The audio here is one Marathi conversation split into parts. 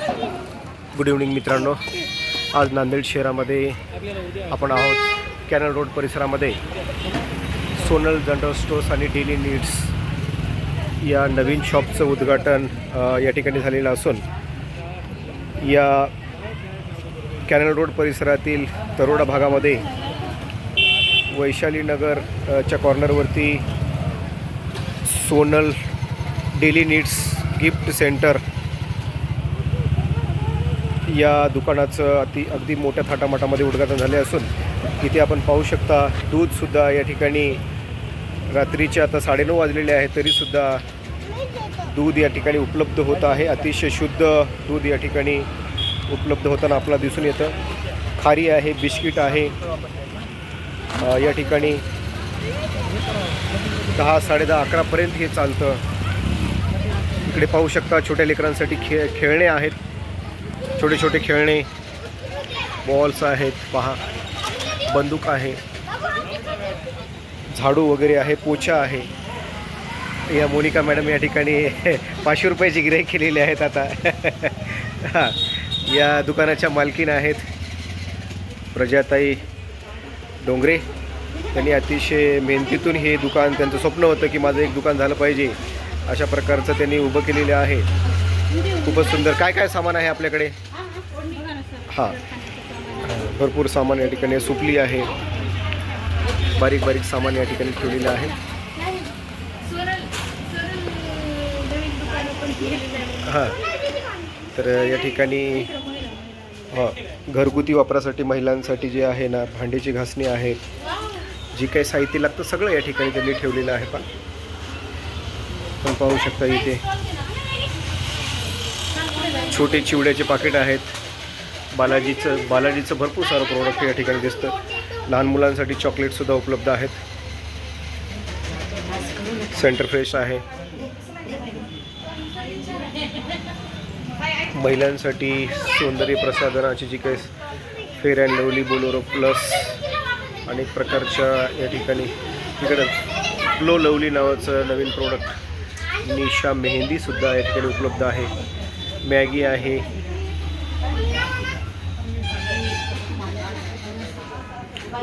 गुड इव्हनिंग मित्रांनो. आज नांदेड शहरामध्ये आपण आहोत कॅनल रोड परिसरामध्ये. सोनल जनरल स्टोर्स आणि डेली नीड्स या नवीन शॉपचं उद्घाटन या ठिकाणी झालेलं असून या कॅनल रोड परिसरातील तरोडा भागामध्ये वैशालीनगरच्या कॉर्नरवरती Sonal daily needs gift centre या दुकानाचं अति अगदी मोठ्या थाटामाटामध्ये उद्घाटन झाले असून इथे आपण पाहू शकता दूधसुद्धा या ठिकाणी रात्रीचे आता साडेनऊ वाजलेले आहे तरीसुद्धा दूध या ठिकाणी उपलब्ध होत आहे. अतिशय शुद्ध दूध या ठिकाणी उपलब्ध होताना आपल्याला दिसून येतं. खारी आहे बिस्किट आहे. या ठिकाणी दहा साडेदहा अकरापर्यंत हे चालतं. इकडे पाहू शकता छोट्या लेकरांसाठी खेळ खेळणे आहेत. छोटे छोटे खेळणे बॉल्स आहेत पहा. बंदूक आहे. झाडू वगैरे आहे पोछा आहे. या मोनिका मॅडम या ठिकाणी पाचशे रुपयाची गिराईक केलेली आहेत आता. हां. या दुकानाच्या मालकीन आहेत. प्रजाताई डोंगरे. त्यांनी अतिशय मेहनतीतून हे दुकान त्यांचं स्वप्न होतं की माझं एक दुकान झालं पाहिजे. अशा प्रकारचं त्यांनी उभं केलेलं आहे. खूपच सुंदर. काय काय सामान आहे आपल्याकडे? हां. भरपूर सामान या ठिकाणी सुपली आहे. बारीक बारीक सामान या ठिकाणी ठेवलेलं आहे. हां. तर या ठिकाणी हां घरगुती वापरासाठी महिलांसाठी जे आहे ना भांड्याची घासणी आहे. जी काही साहित्य लागतं सगळं या ठिकाणी त्यांनी ठेवलेलं आहे पण. पण पाहू शकता इथे. छोटे चिवड्याचे पाकिट आहेत. बालाजीचं बालाजीचं भरपूर सारं प्रोडक्ट या ठिकाणी दिसतं. लहान मुलांसाठी चॉकलेटसुद्धा उपलब्ध आहेत. सेंटर फ्रेश आहे. महिलांसाठी सौंदर्य प्रसाधनाची जी काही fair and lovely Boro plus अनेक प्रकारच्या या ठिकाणी इकडं ग्लो लवली नावाचं नवीन प्रोडक्ट निशा मेहंदीसुद्धा या ठिकाणी उपलब्ध आहे. मॅगी आहे.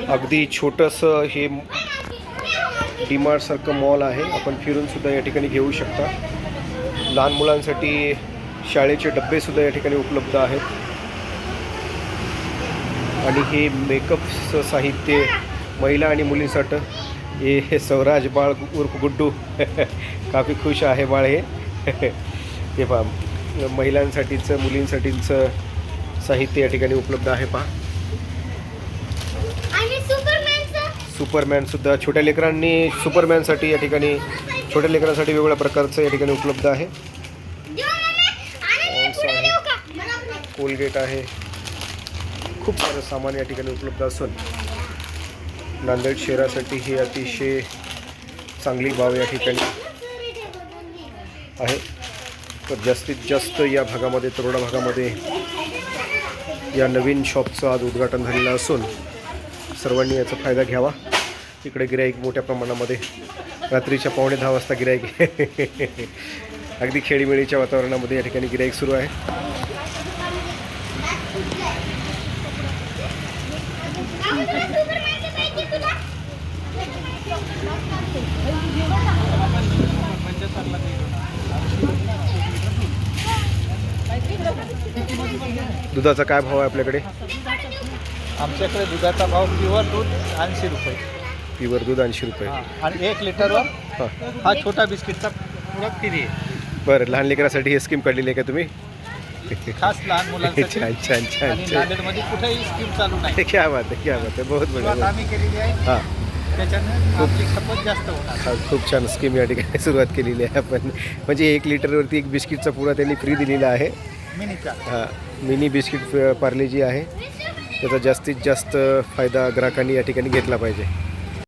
अगदी छोटंसं हे डीमार्टसारखं मॉल आहे. आपण फिरूनसुद्धा या ठिकाणी घेऊ शकता. लहान मुलांसाठी शाळेचे डब्बेसुद्धा या ठिकाणी उपलब्ध आहेत. आणि हे मेकअपचं साहित्य महिला आणि मुलींसाठी. हे हे सौराज बाळ उर्फ गुड्डू. काफी खुश आहे बाळ हे. हे पहा महिलांसाठीचं मुलींसाठीचं साहित्य या ठिकाणी उपलब्ध आहे पहा आणि सुपरमॅनचं सुपरमॅनसुद्धा छोट्या लेकरांनी सुपरमॅनसाठी या ठिकाणी छोट्या लेकरांसाठी वेगवेगळ्या प्रकारचं या ठिकाणी उपलब्ध आहे. कोलगेट आहे. खूप सारं सामान या ठिकाणी उपलब्ध असून नांदेड शहरासाठी ही अतिशय चांगली भाव या ठिकाणी आहे. तर जास्तीत जास्त या भागामध्ये तरोडा भागामध्ये या नवीन शॉपचं आज उद्घाटन झालेलं असून सर्वांनी याचा फायदा घ्यावा. इकडे गिराईक मोठ्या प्रमाणामध्ये रात्रीच्या पावणे दहा वाजता गिराईक अगदी खेळीमेळीच्या वातावरणामध्ये या ठिकाणी गिराईक सुरू आहे. दुधाचा काय भाव आहे आपल्याकडे? आमच्याकडे दुधाचा भाव प्युअर दूध ऐंशी रुपये. प्युअर दूध ऐंशी रुपये. हा. आणि एक लिटरवर हां. हा छोटा बिस्किटचा पुरा फ्री आहे. बरं लहान लेकरासाठी हे स्कीम काढलेली आहे का तुम्ही? खास लहान मुलांसाठी छान छान छान आणि छान नांदेडमध्ये कुठेही स्कीम चालू नाही. क्या बात आहे क्या बात आहे. बहुत सुरुवात बढिया आम्ही केलेली आहे. हां. त्याच्यानं आपली खपत जास्त होणार. हा, खूप छान स्कीम या ठिकाणी सुरुवात केलेली आहे आपण. म्हणजे एक लिटरवरती एक बिस्किटचा पुरा त्यांनी फ्री दिलेला आहे. मिनीचा. हां मिनी बिस्किट पार्ले जी आहे. त्याचा जास्तीत जास्त फायदा ग्राहकांनी या ठिकाणी घेतला पाहिजे.